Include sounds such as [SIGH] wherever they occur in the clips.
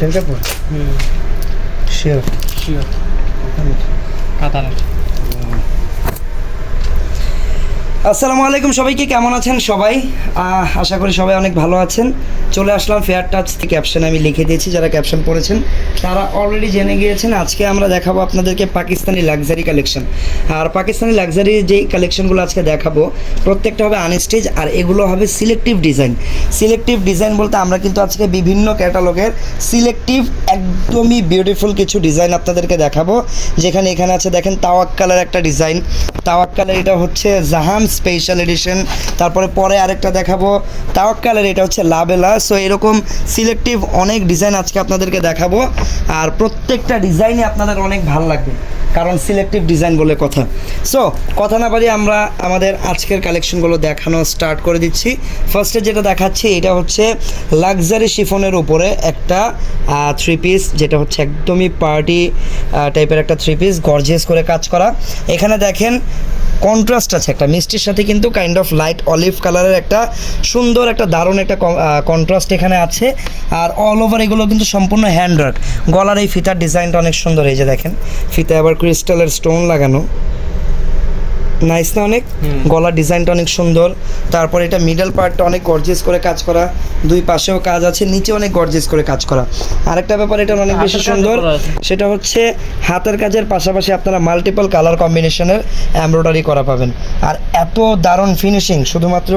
কি প্যান্টের কাপড় হুম শিওর শিওর কাতারের আসসালামু আলাইকুম সবাইকে, কেমন আছেন সবাই? আশা করি সবাই অনেক ভালো আছেন। চলে আসলাম ফেয়ার টাচ ক্যাপশন আমি লিখে দিয়েছি, যারা ক্যাপশন পড়েছেন, তারা অলরেডি জেনে গিয়েছেন। আজকে আমরা দেখাবো আপনাদেরকে পাকিস্তানি লাক্সারি কালেকশন আর পাকিস্তানি লাক্সারি যেই কালেকশনগুলো আজকে দেখাবো, প্রত্যেকটা হবে আনস্টেজ আর এগুলো হবে সিলেক্টিভ ডিজাইন সিলেক্টিভ ডিজাইন বলতে আমরা কিন্তু আজকে বিভিন্ন ক্যাটালগের সিলেক্টিভ একদমই বিউটিফুল কিছু ডিজাইন আপনাদেরকে দেখাবো। যেখানে এখানে আছে, দেখেন তাওয়াক্কালের একটা ডিজাইন তাওয়াক্কালের এটা হচ্ছে জাহান স্পেশাল এডিশন তারপরে পরে আরেকটা দেখাবো। তাওয়াক্কালের, এটা হচ্ছে লাবেলা। সো এরকম সিলেক্টিভ অনেক ডিজাইন আজকে আপনাদেরকে দেখাবো। আর প্রত্যেকটা ডিজাইনই আপনাদের অনেক ভালো লাগবে। কারণ সিলেক্টিভ ডিজাইন বলে কথা। সো কথা না বাড়িয়ে আমরা আমাদের আজকের কালেকশনগুলো দেখানো স্টার্ট করে দিচ্ছি। ফার্স্টে যেটা দেখাচ্ছি, এটা হচ্ছে লাক্সারি শিফনের উপরে একটা থ্রি পিস যেটা হচ্ছে একদমই পার্টি টাইপের একটা থ্রি পিস গর্জিয়াস করে কাজ করা। এখানে দেখেন কন্ট্রাস্ট আছে, একটা মিষ্টির সাথে কিন্তু কাইন্ড অফ লাইট অলিভ কালারের একটা সুন্দর, একটা দারুণ একটা কন্ট্রাস্ট এখানে আছে। আর অল ওভার এগুলো কিন্তু সম্পূর্ণ হ্যান্ডওয়ার্ক গলার এই ফিতার ডিজাইনটা অনেক সুন্দর, এই যে দেখেন। ফিতা আবার ক্রিস্টালের স্টোন লাগানো। নাইস না অনেক? গলার ডিজাইনটা অনেক সুন্দর। তারপর এটা মিডল পার্টটা অনেক গর্জিয়াস করে কাজ করা। দুই পাশেও কাজ আছে নিচে অনেক গর্জিয়াস করে কাজ করা। আরেকটা ব্যাপার এটা অনেক বেশি সুন্দর। সেটা হচ্ছে হাতের কাজের পাশাপাশি আপনারা মাল্টিপল কালার কম্বিনেশনের এমব্রয়ডারি করা পাবেন। আর এত দারুণ ফিনিশিং শুধুমাত্র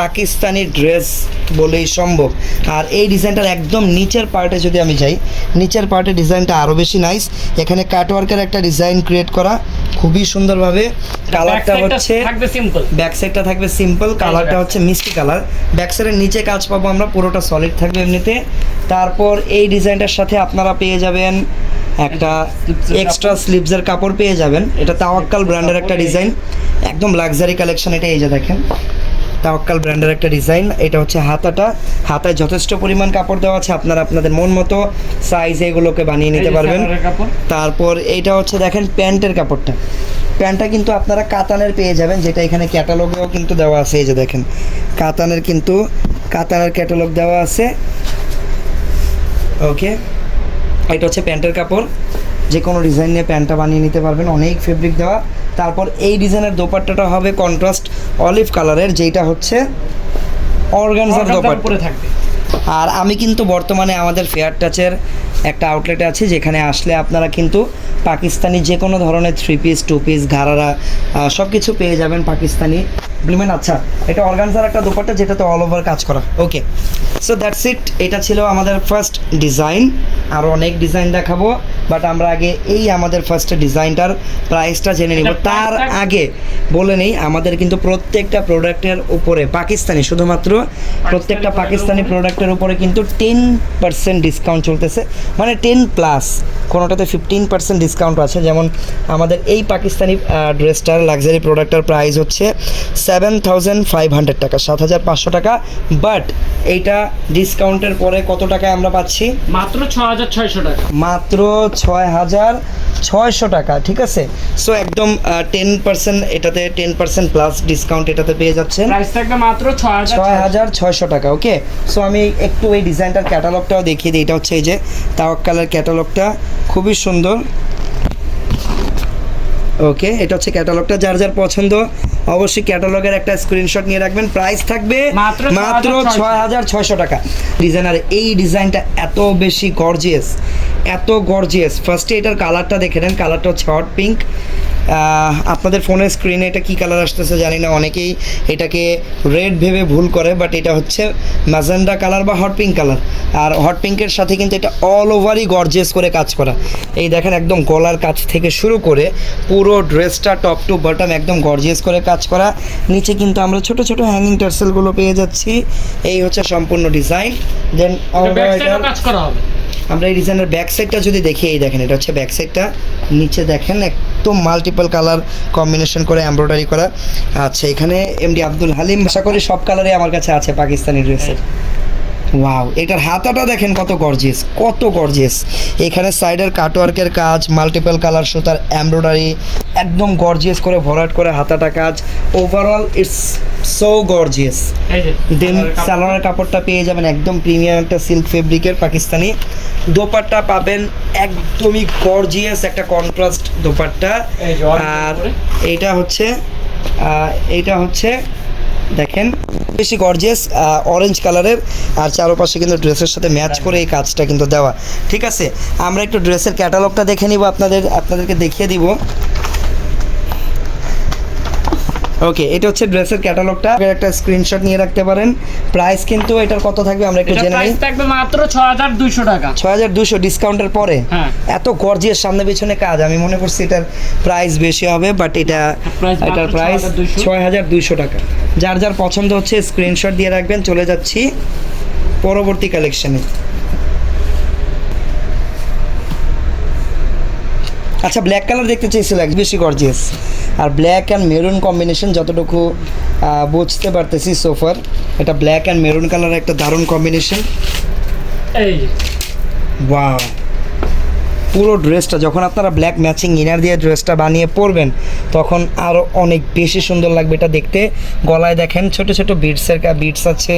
পাকিস্তানি ড্রেস বলেই সম্ভব। আর এই ডিজাইনটার একদম নিচের পার্টে যদি আমি যাই নিচের পার্টে ডিজাইনটা আরও বেশি নাইস এখানে কাটওয়ার্কের একটা ডিজাইন ক্রিয়েট করা খুবই সুন্দরভাবে কালারটা হচ্ছে থাকবে সিম্পল ব্যাক সাইডটা থাকবে সিম্পল কালারটা হচ্ছে মিষ্টি কালার ব্যাক সাইডের নিচে কাজ পাবো আমরা পুরোটা সলিড থাকবে এমনিতে। তারপর এই ডিজাইনটার সাথে আপনারা পেয়ে যাবেন একটা এক্সট্রা স্লিভসের কাপড় পেয়ে যাবেন। এটা তাওয়াক্কাল ব্র্যান্ডের একটা ডিজাইন। একদম লাক্সারি কালেকশন এটা এই যে দেখেন। তাওয়াক্কাল ব্র্যান্ডের একটা ডিজাইন। এটা হচ্ছে হাতাটা। হাতায় যথেষ্ট পরিমাণ কাপড় দেওয়া আছে। আপনারা আপনাদের মন মতো সাইজ এগুলোকে বানিয়ে নিতে পারবেন। তারপর এটা হচ্ছে দেখেন প্যান্টের কাপড়টা। প্যান্টটা কিন্তু আপনারা কাতানের পেয়ে যাবেন যেটা এখানে ক্যাটালগেও কিন্তু দেওয়া আছে এই যে দেখেন। কাতানের কিন্তু কাতানের ক্যাটালগ দেওয়া আছে। ওকে। এটা হচ্ছে প্যান্টের কাপড়। যে কোনো ডিজাইন নিয়ে প্যান্টটা বানিয়ে নিতে পারবেন অনেক ফেব্রিক দেওয়া। তারপর এই ডিজাইনের দোপাট্টাটা হবে কন্ট্রাস্ট অলিভ কালারের যেটা হচ্ছে অর্গানজার দোপাট্টা। থাকবে। আর আমি কিন্তু বর্তমানে আমাদের ফেয়ার টাচের একটা আউটলেট আছে, যেখানে আসলে আপনারা কিন্তু পাকিস্তানি যে কোনো ধরনের থ্রি পিস টু পিস ঘাড়ারা সব কিছু পেয়ে যাবেন পাকিস্তানি। ব্লিমেন আচ্ছা এটা অর্গানজার একটা দোপাট্টা, যেটাতে অল ওভার কাজ করা। ওকে সো দ্যাটস ইট এটা ছিল আমাদের ফার্স্ট ডিজাইন আরও অনেক ডিজাইন দেখাবো। বাট আমরা আগে এই আমাদের ফার্স্ট ডিজাইনটার প্রাইসটা জেনে নিব। তার আগে বলে নেই আমাদের কিন্তু প্রত্যেকটা প্রোডাক্টের উপরে পাকিস্তানি শুধুমাত্র প্রত্যেকটা পাকিস্তানি প্রোডাক্টের উপরে কিন্তু টেন পার্সেন্ট ডিসকাউন্ট চলতেছে। মানে টেন প্লাস কোনোটাতে ফিফটিন পার্সেন্ট ডিসকাউন্ট আছে। যেমন আমাদের এই পাকিস্তানি ড্রেসটার লাক্সারি প্রোডাক্টের প্রাইস হচ্ছে সেভেন থাউজেন্ড ফাইভ হান্ড্রেড টাকা সাত হাজার পাঁচশো টাকা। বাট এইটা ডিসকাউন্টের পরে কত টাকায় আমরা পাচ্ছি? মাত্র ছ হাজার ছয়শো টাকা। মাত্র ছয় হাজার ছয়শো টাকা ঠিক আছে? সো একদম টেন পার্সেন্ট এটাতে টেন পার্সেন্ট প্লাস ডিসকাউন্ট এটাতে পেয়ে যাচ্ছেন। মাত্র ছয় হাজার ছয়শো। টাকা ওকে সো আমি একটু এই ডিজাইনটার ক্যাটালগটাও দেখিয়ে দিই। এটা হচ্ছে এই যে তাওয়াক্কালের ক্যাটালগটা খুবই সুন্দর। ওকে এটা হচ্ছে ক্যাটালগটা যার যার পছন্দ অবশ্যই ক্যাটালগের একটা স্ক্রিনশট নিয়ে রাখবেন। প্রাইস থাকবে মাত্র মাত্র 6,600 ছয় হাজার ছয়শো টাকা। ডিজাইনার এই ডিজাইনটা এত বেশি গর্জিয়াস এত গর্জিয়াস ফার্স্টে এটার কালারটা দেখে নেন কালারটা হচ্ছে হট পিঙ্ক আপনাদের ফোনের স্ক্রিনে এটা কী কালার আসতেছে জানি না অনেকেই এটাকে রেড ভেবে ভুল করে বাট এটা হচ্ছে ম্যাজেন্ডা কালার বা হট পিঙ্ক কালার আর হট পিঙ্কের সাথে কিন্তু এটা অল ওভারই গর্জেস করে কাজ করা। এই দেখেন একদম গলার কাছ থেকে শুরু করে পুরো ড্রেসটা টপ টু বটম একদম গর্জিয়াস করে কাজ করা। নিচে কিন্তু আমরা ছোট ছোট হ্যাঙ্গিং টার্সেলগুলো পেয়ে যাচ্ছি। এই হচ্ছে সম্পূর্ণ ডিজাইন দেন কাজ করা হবে। আমরা এই ডিজাইনের ব্যাক সাইডটা যদি দেখি, এই দেখেন, এটা হচ্ছে ব্যাক সাইডটা নিচে দেখেন, একদম মাল্টিপল কালার কম্বিনেশন করে এমব্রয়ডারি করা আচ্ছা এখানে এমডি আব্দুল হালিম, আশা করি সব কালারই আমার কাছে আছে, পাকিস্তানি ড্রেসের ওয়াও এটার হাতাটা দেখেন কত গর্জিয়াস কত গর্জিয়াস এখানে সাইডের কাটওয়ার্কের কাজ মাল্টিপল কালার সুতার এমব্রয়ডারি একদম গর্জিয়াস করে ভরাট করে হাতাটা কাজ। ওভারঅল ইটস সো গর্জিয়াস এই যে দেন সালোয়ারের কাপড়টা পেয়ে যাবেন একদম প্রিমিয়াম একটা সিল্ক ফেব্রিকের পাকিস্তানি। দোপাট্টা পাবেন একদমই গর্জিয়াস একটা কন্ট্রাস্ট দোপাট্টা। আর। এইটা হচ্ছে এইটা হচ্ছে দেখেন বেশি গর্জিয়াস অরেঞ্জ কালারের আর চারপাশে কিন্তু ড্রেসের সাথে ম্যাচ করে এই কাজটা কিন্তু দেওয়া। ঠিক আছে আমরা একটু ড্রেসের ক্যাটালগটা দেখে নিব আপনাদের আপনাদেরকে দেখিয়ে দিব। ওকে এটা হচ্ছে ড্রেসের ক্যাটালগটা। একটা স্ক্রিনশট নিয়ে রাখতে পারেন। প্রাইস কিন্তু এটার কত থাকবে আমরা একটু জেনে নিই। প্রাইস থাকবে মাত্র ছ হাজার দুইশো টাকা। ছয় হাজার দুশো ডিসকাউন্টের পরে। হ্যাঁ। এত গর্জিয়াস সামনে পিছনে কাজ। আমি মনে করছি এটার প্রাইস বেশি হবে বাট এটা এটার প্রাইস 6,200 ছয় হাজার দুইশো টাকা। যার যার পছন্দ হচ্ছে স্ক্রিনশট দিয়ে রাখবেন। চলে যাচ্ছি পরবর্তী কালেকশনে আচ্ছা ব্ল্যাক কালার দেখতে চেয়েছিল এক বেশি গর্জিয়াস আর ব্ল্যাক অ্যান্ড মেরুন কম্বিনেশন যতটুকু বুঝতে পারতেছি সোফার এটা ব্ল্যাক অ্যান্ড মেরুন কালার একটা দারুণ কম্বিনেশন এই ওয়াও পুরো ড্রেসটা যখন আপনারা ব্ল্যাক ম্যাচিং ইনার দিয়ে ড্রেসটা বানিয়ে পরবেন তখন আরও অনেক বেশি সুন্দর লাগবে এটা দেখতে। গলায় দেখেন ছোট ছোট বিটসের বিটস আছে।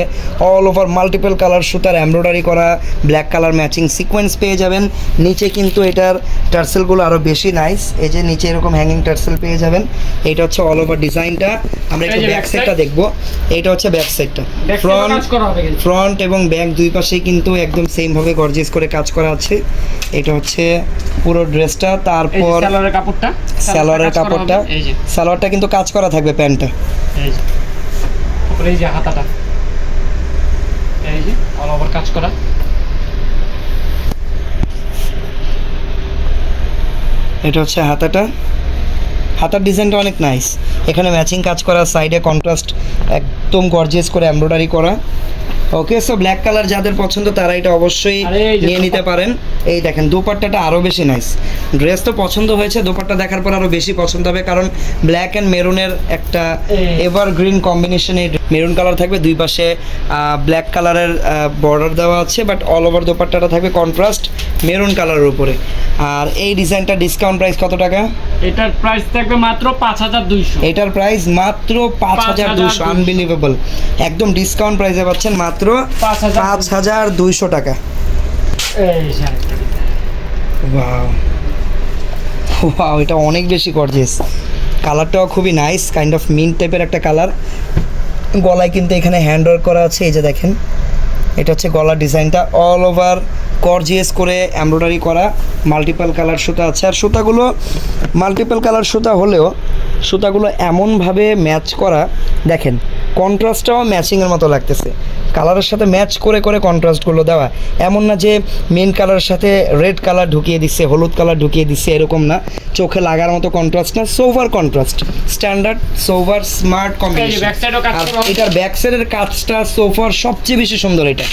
অল ওভার মাল্টিপল কালার সুতার এমব্রয়ডারি করা ব্ল্যাক কালার ম্যাচিং সিকোয়েন্স পেয়ে যাবেন। নিচে কিন্তু এটার টার্সেলগুলো আরও বেশি নাইস এই যে নিচে এরকম হ্যাঙ্গিং টার্সেল পেয়ে যাবেন। এটা হচ্ছে অল ওভার ডিজাইনটা আমরা একটু ব্যাক সাইডটা দেখব। এইটা হচ্ছে ব্যাক সাইডটা ফ্রন্ট। ফ্রন্ট এবং ব্যাক দুই পাশেই কিন্তু একদম সেমভাবে গর্জেস করে কাজ করা আছে। এটা হচ্ছে পুরো ড্রেসটা তারপর সালোয়ারের কাপড়টা সালোয়ারের কাপড়টা। সালোয়ারটা কিন্তু কাজ করা থাকবে প্যান্টটা এই যে। এই যে হাতাটা। এই যে অল ওভার কাজ করা। এটা হচ্ছে হাতাটা। হাতার ডিজাইনটা অনেক নাইস এখানে ম্যাচিং কাজ করা সাইডে কন্ট্রাস্ট একদম গর্জিয়াস করে এমব্রয়ডারি করা। ওকে সো ব্ল্যাক কালার যাদের পছন্দ তারা এটা অবশ্যই নিয়ে নিতে পারেন। এই দেখেন দোপাট্টাটা আরও বেশি নাইস ড্রেস তো পছন্দ হয়েছে দোপাট্টা দেখার পর আরও বেশি পছন্দ হবে কারণ ব্ল্যাক অ্যান্ড মেরুনের একটা। এভার গ্রিন কম্বিনেশনে মেরুন কালার থাকবে। দুই পাশে ব্ল্যাক কালারের বর্ডার দেওয়া আছে বাট অল ওভার দোপাট্টাটা থাকবে কন্ট্রাস্ট মেরুন কালারের উপরে। আর এই ডিজাইনটা ডিসকাউন্ট প্রাইস কত টাকা? এটার প্রাইস থাকবে মাত্র পাঁচ হাজার দুইশো। এটার প্রাইস মাত্র পাঁচ হাজার দুশো 5,200 আনবিলিভেবল একদম ডিসকাউন্ট প্রাইসে পাচ্ছেন মাত্র 5,200 পাঁচ হাজার দুইশো টাকা। এই ওয়াও ওয়াও এটা অনেক বেশি গর্জিয়াস কালারটাও খুবই নাইস কাইন্ড অফ মিন টাইপের একটা কালার গলায় কিন্তু এখানে হ্যান্ড ওয়ার্ক করা আছে এই যে দেখেন। এটা হচ্ছে গলার ডিজাইনটা অল ওভার গর্জিয়াস করে এমব্রয়ডারি করা মাল্টিপাল কালার সুতা আছে। আর সুতাগুলো মাল্টিপাল কালার সুতা হলেও সুতাগুলো এমনভাবে ম্যাচ করা দেখেন কন্ট্রাস্টটাও ম্যাচিংয়ের মতো লাগতেছে। কালারের সাথে ম্যাচ করে করে কন্ট্রাস্টগুলো দেওয়া। এমন না যে মেন কালারের সাথে রেড কালার ঢুকিয়ে দিচ্ছে হলুদ কালার ঢুকিয়ে দিচ্ছে এরকম না। চোখে লাগার মতো কন্ট্রাস্ট না sober contrast standard sober smart হবে। এটার ব্যাক সাইডের কাজটা সোফার সবচেয়ে বেশি সুন্দর এটা।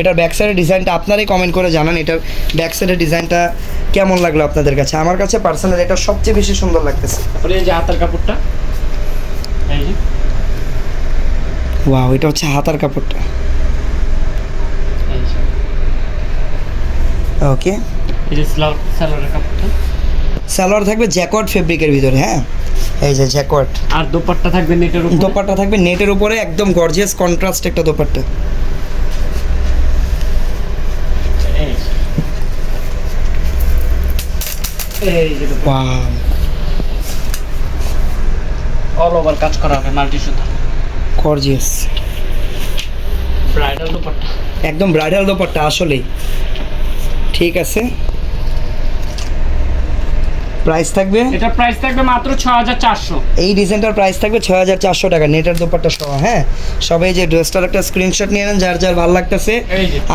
এটার ব্যাক সাইডের ডিজাইনটা আপনারাই কমেন্ট করে জানান এটার ব্যাক সাইডের ডিজাইনটা কেমন লাগল আপনাদের কাছে? আমার কাছে পার্সোনাল এটা সবচেয়ে বেশি সুন্দর লাগতেছে। এই যে হাতার কাপড়টা এই যে। ওয়াও এটা হচ্ছে হাতার কাপড়টা। ওকে সালোয়ার থাকবে জ্যাকওয়ার্ড ফেব্রিকের ভিতরে হ্যাঁ? এই যে জ্যাকওয়ার্ড আর দোপাট্টা থাকবে নেটের উপর। দোপাট্টা থাকবে নেটের উপরে একদম গর্জিয়াস কন্ট্রাস্ট একটা দোপাট্টা এই যে। এই যে ওয়াও অল ওভার কাজ করা হবে মাল্টি সুতা গর্জিয়াস ব্রাইডাল দোপাট্টা। একদম ব্রাইডাল দোপাট্টা আসলেই। ঠিক আছে। প্রাইস থাকবে? এটা প্রাইস থাকবে মাত্র ছ হাজার চারশো। এই ডিজাইনটার প্রাইস থাকবে ছয় হাজার চারশো টাকা নেটের দোপাট্টা সহ হ্যাঁ? সবাই যে ড্রেসটার একটা স্ক্রিনশট নিয়ে নেন যার যার ভালো লাগতেছে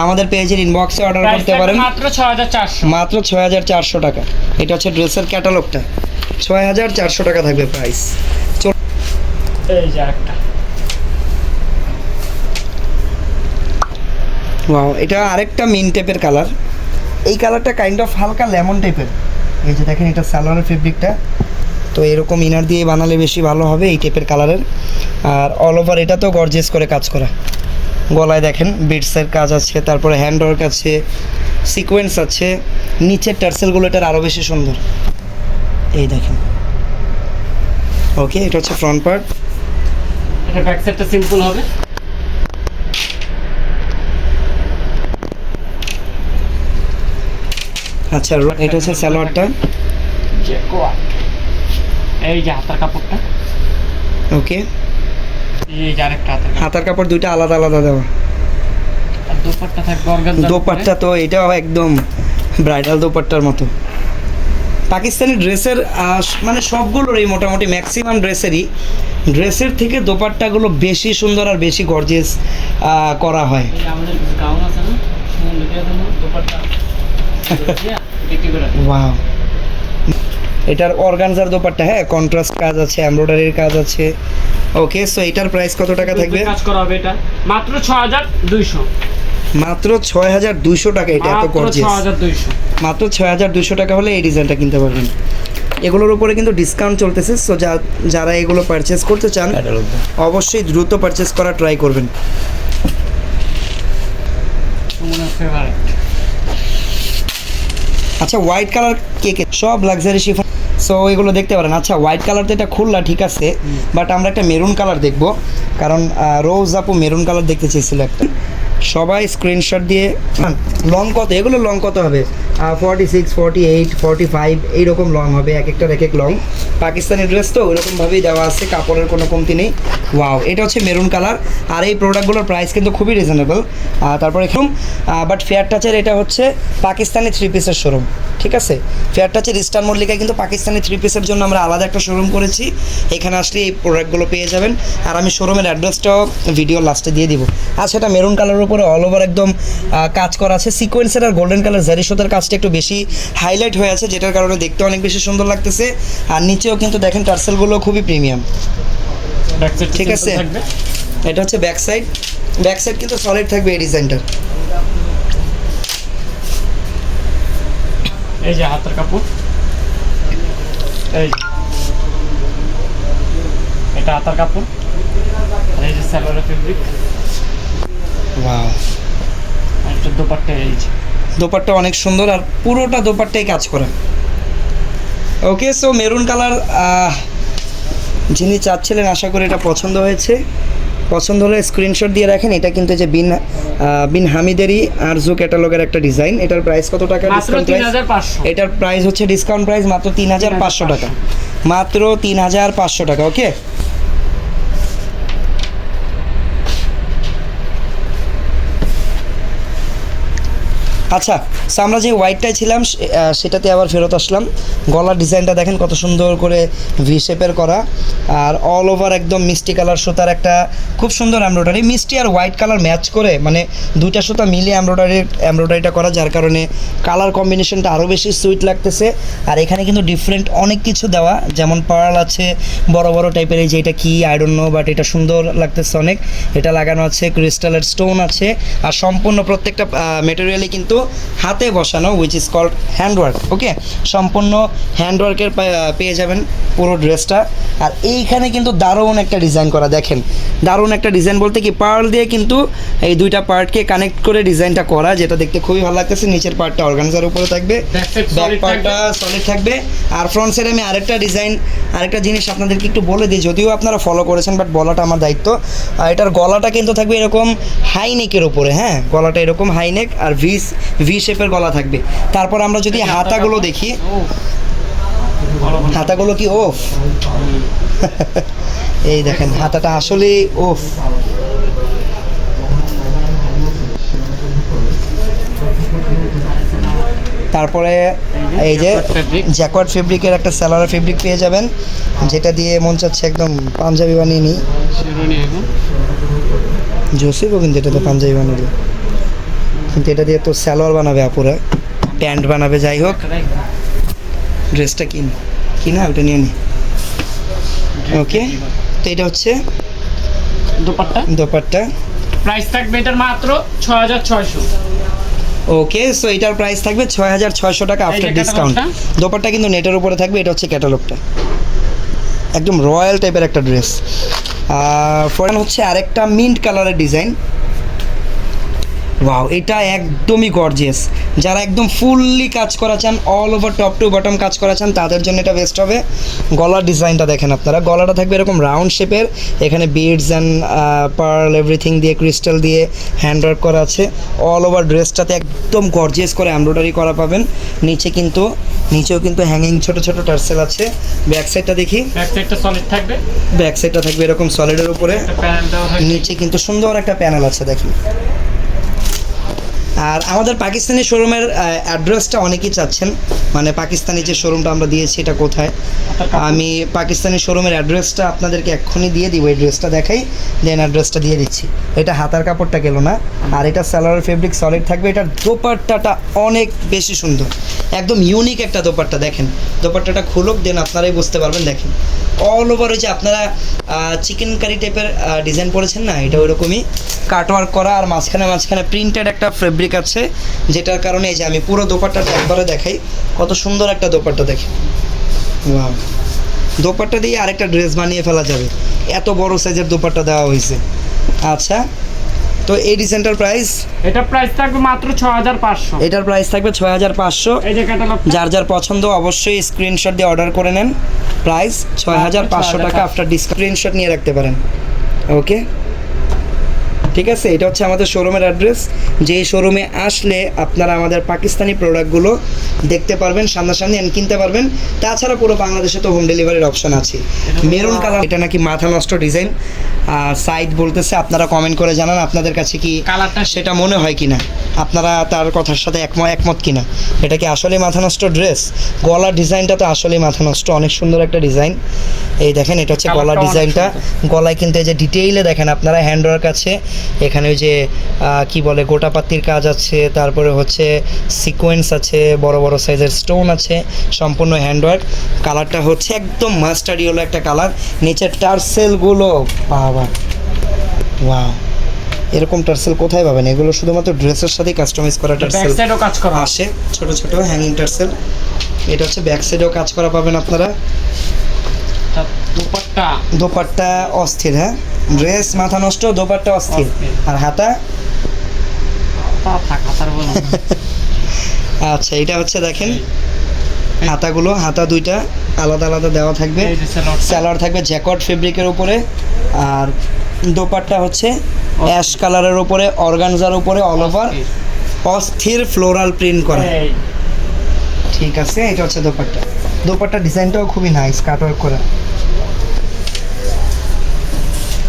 আমাদের পেজের ইনবক্সে অর্ডার করতে পারেন। মাত্র ছ হাজার চারশো। মাত্র ছয় হাজার চারশো টাকা। এটা হচ্ছে ড্রেসের ক্যাটালগটা। ছয় হাজার চারশো টাকা থাকবে প্রাইস এই যে একটা ওয়াও এটা আরেকটা মিন টাইপের কালার এই কালারটা কাইন্ড অফ হালকা লেমন টাইপের এই যে দেখেন এটা সালোয়ারের ফেব্রিকটা তো এরকম ইনার দিয়ে বানালে বেশি ভালো হবে এই টাইপের কালারের আর অল ওভার এটা তো গর্জেস করে কাজ করা। গলায় দেখেন বিটসের কাজ আছে, তারপরে হ্যান্ড ওয়ার্ক আছে সিকোয়েন্স আছে। নিচের টার্সেলগুলো এটার আরও বেশি সুন্দর। এই দেখেন। ওকে এটা হচ্ছে ফ্রন্ট পার্ট এটা ব্যাক সাইডটা সিম্পল হবে। আচ্ছা এটা হচ্ছে সালোয়ারটা। এই যে হাতার কাপড়টা। ওকে। এই যে আরেকটা হাতার কাপড়। দুইটা আলাদা আলাদা দেওয়া। আর দোপাট্টা থাকবে অর্গানজার দোপাট্টা তো এটাও একদম ব্রাইডাল দোপাট্টার মতো। পাকিস্তানি ড্রেসের মানে সবগুলোরই মোটামুটি ম্যাক্সিমাম ড্রেসেরই। ড্রেসের থেকে দোপাট্টাগুলো বেশি সুন্দর আর বেশি গর্জিয়াস করা হয়। আমাদের গাউন আছে না ওয়াও এটার অর্গানজার দোপাট্টা হ্যাঁ কন্ট্রাস্ট কাজ আছে এমব্রয়ডারির কাজ আছে। ওকে সো এটার প্রাইস কত টাকা থাকবে? কাজ করা হবে এটা। মাত্র ছ হাজার দুইশো। মাত্র ছয় হাজার দুইশো টাকা এটা এত মাত্র গর্জিয়াস মাত্র ছয় হাজার দুশো টাকা হলে এই ডিজাইনটা কিনতে পারবেন। এগুলোর উপরে কিন্তু ডিসকাউন্ট চলতেছে সো যারা এগুলো পারচেস করতে চান অবশ্যই দ্রুত পারচেস করা ট্রাই করবেন। আচ্ছা হোয়াইট কালার কে কে? সব লাক্সারি শিফন সো এগুলো দেখতে পারেন। আচ্ছা হোয়াইট কালার তো এটা খুললা ঠিক আছে। বাট আমরা একটা মেরুন কালার দেখব। কারণ রোজ আপু মেরুন কালার দেখতে চেয়েছিল একটা। সবাই স্ক্রিনশট দিয়ে লং কত? এগুলো লং কত হবে? Forty six forty eight forty five এইরকম লং হবে, এক একটার এক এক লং পাকিস্তানি ড্রেস তো ওইরকমভাবেই দেওয়া আছে, কাপড়ের কোনো কমতি নেই। ওয়াও এটা হচ্ছে মেরুন কালার আর এই প্রোডাক্টগুলোর প্রাইস কিন্তু খুবই রিজনেবল তারপরে একদম বাট ফেয়ার টাচের এটা হচ্ছে পাকিস্তানি থ্রি পিসের শোরুম ঠিক আছে? ফেয়ার টাচের ইস্টার্ন মল্লিকায় কিন্তু পাকিস্তানি থ্রি পিসের জন্য আমরা আলাদা একটা শোরুম করেছি। এখানে আসলে এই প্রোডাক্টগুলো পেয়ে যাবেন। আর আমি শোরুমের অ্যাড্রেসটাও ভিডিও লাস্টে দিয়ে দিব। আর সেটা মেরুন কালারের উপরে অল ওভার একদম কাজ করা আছে। সিকোয়েন্সের আর গোল্ডেন কালার জারিশোদের কাজটা একটু বেশি হাইলাইট হয়ে আছে যেটার কারণে দেখতে অনেক বেশি সুন্দর লাগতেছে। আর নিচেও কিন্তু দেখেন টার্সেলগুলো খুবই প্রিমিয়াম ঠিক আছে। এটা হচ্ছে ব্যাক সাইড ব্যাক সাইড কিন্তু সলিড থাকবে এই ডিজাইনটার এই যে হাতের কাপড়। এই এটা হাতার কাপড়। আর এই যে স্যালোয়ার ফেব্রিক ওয়াও এই দোপাট্টা অনেক সুন্দর আর পুরোটা দোপাট্টাই কাজ করা। ওকে সো মেরুন কালার যিনি চাচ্ছিলেন আশা করি এটা পছন্দ হয়েছে। পছন্দ হলে স্ক্রিনশট দিয়ে রাখেন এটা কিন্তু যে বিন বিন হামিদেরই আরজু ক্যাটালগের একটা ডিজাইন এটার প্রাইস কত টাকা ডিসকাউন্ট প্রাইস এটার প্রাইস হচ্ছে ডিসকাউন্ট প্রাইস মাত্র তিন হাজার পাঁচশো টাকা। মাত্র তিন হাজার পাঁচশো টাকা ওকে আচ্ছা so আমরা যে হোয়াইটটায় ছিলাম, সে- সেটাতে আবার ফেরত আসলাম। গলার ডিজাইনটা দেখেন কত সুন্দর করে ভি শেপের করা। আর অল ওভার একদম মিষ্টি কালার সুতার একটা খুব সুন্দর এমব্রয়ডারি মিষ্টি আর হোয়াইট কালার ম্যাচ করে মানে দুইটা সুতা মিলিয়ে এমব্রয়ডারি এমব্রয়ডারিটা করা, যার কারণে কালার কম্বিনেশনটা আরও বেশি সুইট লাগতেছে। আর এখানে কিন্তু ডিফারেন্ট অনেক কিছু দেওয়া, যেমন পার্ল আছে, বড় বড় টাইপের এই যে এটা কী আই নো বাট এটা সুন্দর লাগতেছে অনেক। এটা লাগানো আছে ক্রিস্টালের স্টোন আছে। আর সম্পূর্ণ প্রত্যেকটা মেটেরিয়ালই কিন্তু হাতে বসানো which is called handwork okay সম্পূর্ণ হ্যান্ডওয়ার্কের পেয়ে যাবেন পুরো ড্রেসটা আর এইখানে কিন্তু দারুণ একটা ডিজাইন করা দেখেন। দারুণ একটা ডিজাইন বলতে কি পার্ল দিয়ে কিন্তু এই দুইটা পার্টকে কানেক্ট করে ডিজাইনটা করা যেটা দেখতে খুবই ভালো লাগতেছে। নিচের পার্টটা অর্গানজার উপরে থাকবে ব্যাক পার্টটা সলিড থাকবে। আর ফ্রন্ট সাইডে আমি আরেকটা ডিজাইন আরেকটা জিনিস আপনাদেরকে একটু বলে দিই যদিও আপনারা ফলো করেছেন বাট বলাটা আমার দায়িত্ব। আর এটার গলাটা কিন্তু থাকবে এরকম হাই নেকের উপরে হ্যাঁ? গলাটা এরকম হাই নেক আর ভি ভি শেপের গলা থাকবে। তারপর আমরা যদি হাতাগুলো দেখি। হাতাগুলো কি ওফ? [LAUGHS] এই দেখেন হাতাটা আসলে ওফ। তারপরে এই যে। জ্যাকওয়ার্ড ফেব্রিকের একটা স্যালোয়ার ফেব্রিক পেয়ে যাবেন যেটা দিয়ে মন চাচ্ছে একদম পাঞ্জাবি বানিয়ে নিই। জোসিফ কিন্তু এটা তো পাঞ্জাবি বানাবে কিন্তু এটা দিয়ে তো স্যালোয়ার বানাবে আপুরা। প্যান্ট বানাবে যাই হোক। ড্রেসটা কিন। কিনা ওটা নিয়ে নি। ওকে। তো এটা হচ্ছে দোপাট্টা। দোপাট্টা। প্রাইস থাকবে এটার মাত্র ছ হাজার ছয়শো। ওকে সো এটার প্রাইস থাকবে ছয় হাজার ছয়শো টাকা আফটার ডিসকাউন্ট? দোপাট্টা কিন্তু নেটের উপরে থাকবে এটা হচ্ছে ক্যাটালগটা। একদম রয়্যাল টাইপের একটা ড্রেস। ফরেন হচ্ছে আরেকটা মিন্ট কালারের ডিজাইন ওয়াও এটা একদমই গর্জিয়াস যারা একদম ফুললি কাজ করা চান all over top to bottom কাজ করা চান তাদের জন্য এটা বেস্ট হবে। গলার ডিজাইনটা দেখেন আপনারা। গলাটা থাকবে এরকম রাউন্ড শেপের এখানে বিডস অ্যান্ড পার্ল এভরিথিং দিয়ে ক্রিস্টাল দিয়ে হ্যান্ড ওয়ার্ক করা আছে। অল ওভার ড্রেসটাতে একদম গর্জিয়াস করে এমব্রয়ডারি করা পাবেন। নিচে কিন্তু নিচেও কিন্তু হ্যাঙ্গিং ছোট ছোট টার্সেল আছে। ব্যাক সাইডটা দেখি। ব্যাক সাইডটা সলিড থাকবে? ব্যাক সাইডটা থাকবে এরকম সলিডের উপরে। নিচে কিন্তু সুন্দর একটা প্যানেল আছে দেখি আর আমাদের পাকিস্তানি শোরুমের অ্যাড্রেসটা অনেকেই চাচ্ছেন। মানে পাকিস্তানি যে শোরুমটা আমরা দিয়েছি এটা কোথায়? আমি পাকিস্তানি শোরুমের অ্যাড্রেসটা আপনাদেরকে এক্ষুনি দিয়ে দিব এই ড্রেসটা দেখাই দেন অ্যাড্রেসটা দিয়ে দিচ্ছি। এটা হাতার কাপড়টা গেল না আর এটা সালোয়ার ফেব্রিক সলিড থাকবে। এটার দোপাট্টাটা অনেক বেশি সুন্দর। একদম ইউনিক একটা দোপাট্টা দেখেন। দোপাট্টাটা খুলুক দেন আপনারাই বুঝতে পারবেন দেখেন। অল ওভার ওই যে আপনারা চিকেন কারি টাইপের ডিজাইন পড়েছেন না? এটা ওইরকমই কাটওয়ার্ক করা আর মাঝখানে মাঝখানে প্রিন্টেড একটা ফেব্রিক আছে, যেটার কারণে এই যে আমি পুরো দোপাট্টাটা একবারে দেখাই। কত সুন্দর একটা দোপাট্টা দেখি দোপারটা দোপাট্টা দিয়ে আরেকটা ড্রেস বানিয়ে ফেলা যাবে। এত বড় সাইজের দোপাট্টা দেওয়া হয়েছে। আচ্ছা তো এই ডিজাইনটার প্রাইস এটা প্রাইস থাকবে মাত্র ছ হাজার পাঁচশো। এটার প্রাইস থাকবে ছয় হাজার পাঁচশো। এই যে ক্যাটালগ যার যার পছন্দ অবশ্যই স্ক্রিনশট দিয়ে অর্ডার করে নেন। প্রাইস ছয় হাজার পাঁচশো টাকা। আফটার ডিসকাউন্ট স্ক্রিনশট নিয়ে রাখতে পারেন। ওকে ঠিক আছে? এটা হচ্ছে আমাদের শোরুমের অ্যাড্রেস যেই শোরুমে আসলে আপনারা আমাদের পাকিস্তানি প্রোডাক্টগুলো দেখতে পারবেন সামনাসামনি and কিনতে পারবেন। তাছাড়া পুরো বাংলাদেশে তো হোম ডেলিভারির অপশন আছে। মেরুন কালার এটা নাকি মাথা নষ্ট ডিজাইন আর সাইড বলতেছে আপনারা কমেন্ট করে জানান আপনাদের কাছে কি কালারটা সেটা মনে হয় কিনা? আপনারা তার কথার সাথে একমত একমত কিনা? এটা কি আসলে মাথা নষ্ট ড্রেস গলার ডিজাইনটা তো আসলে মাথা নষ্ট। অনেক সুন্দর একটা ডিজাইন এই দেখেন এটা হচ্ছে গলার ডিজাইনটা গলায় কিন্তু এই যে ডিটেইলে দেখেন আপনারা হ্যান্ডওয়ার্ক আছে। এখানে ওই যে কি বলে গোটাপাতির কাজ আছে তারপরে হচ্ছে সিকোয়েন্স আছে বড় বড় সাইজের স্টোন আছে সম্পূর্ণ হ্যান্ডওয়ার্ক কালারটা হচ্ছে একদম মাস্টারি হলো একটা কালার নিচের টার্সেলগুলো বাবা ওয়াও এরকম টার্সেল কোথায় পাবেন? এগুলো শুধুমাত্র ড্রেসের সাথেই কাস্টমাইজ করা ব্যাক টার্সেল সাইডও কাজ করা। আছে আসে ছোট ছোট হ্যাঙ্গিং টার্সেল। এটা হচ্ছে ব্যাক সাইডেও কাজ করা পাবেন আপনারা। দুপাট্টা। দোপাট্টা অস্থির হ্যাঁ? ড্রেস মাথা নষ্ট দোপাট্টা অস্থির। আর হাতা? [LAUGHS] আচ্ছা এটা হচ্ছে দেখেন। হাতাগুলো হাতা দুইটা আলাদা আলাদা দেওয়া থাকবে। স্যালোয়ার থাকবে। জ্যাকট ফেব্রিকের উপরে। আর দোপাট্টা হচ্ছে অ্যাশ কালারের উপরে অর্গানজার উপরে অল ওভার। অস্থির। ফ্লোরাল প্রিন্ট করা। ঠিক আছে এটা হচ্ছে দোপাট্টা। দোপাট্টা ডিজাইনটাও খুবই নাইস কাটওয়ার্ক করা।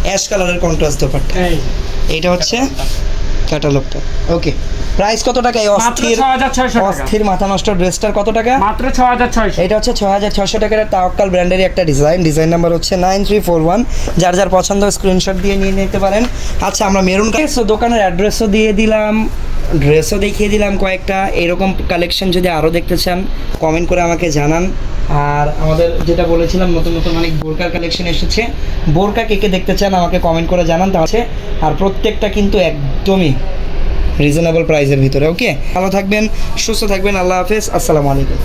অ্যাশ কালারের কন্ট্রাস্ট দোপাট্টা এই। এইটা হচ্ছে ক্যাটালগটা। ওকে প্রাইস কত টাকা? এই অস্থির ছয়শো অস্থির মাথা নষ্ট ড্রেসটার কত টাকা? মাত্র ছ হাজার ছয়শো। এটা হচ্ছে ছ হাজার ছশো টাকার তাওয়াক্কাল ব্র্যান্ডেরই একটা ডিজাইন ডিজাইন নাম্বার হচ্ছে নাইন থ্রি ফোর ওয়ান। যার যার পছন্দ স্ক্রিনশট দিয়ে নিয়ে নিতে পারেন। আচ্ছা আমরা মেরুন সো দোকানের অ্যাড্রেসও দিয়ে দিলাম। ড্রেসও দেখিয়ে দিলাম কয়েকটা। এরকম কালেকশন যদি আরও দেখতে চান কমেন্ট করে আমাকে জানান। আর আমাদের যেটা বলেছিলাম, নতুন নতুন অনেক বোরকার কালেকশন এসেছে। বোরকা কে কে দেখতে চান আমাকে কমেন্ট করে জানান তাহলে। আর প্রত্যেকটা কিন্তু একদমই রিজনেবল প্রাইসের ভিতরে ওকে ভালো থাকবেন, সুস্থ থাকবেন, আল্লাহ হাফেজ, আসসালামু আলাইকুম।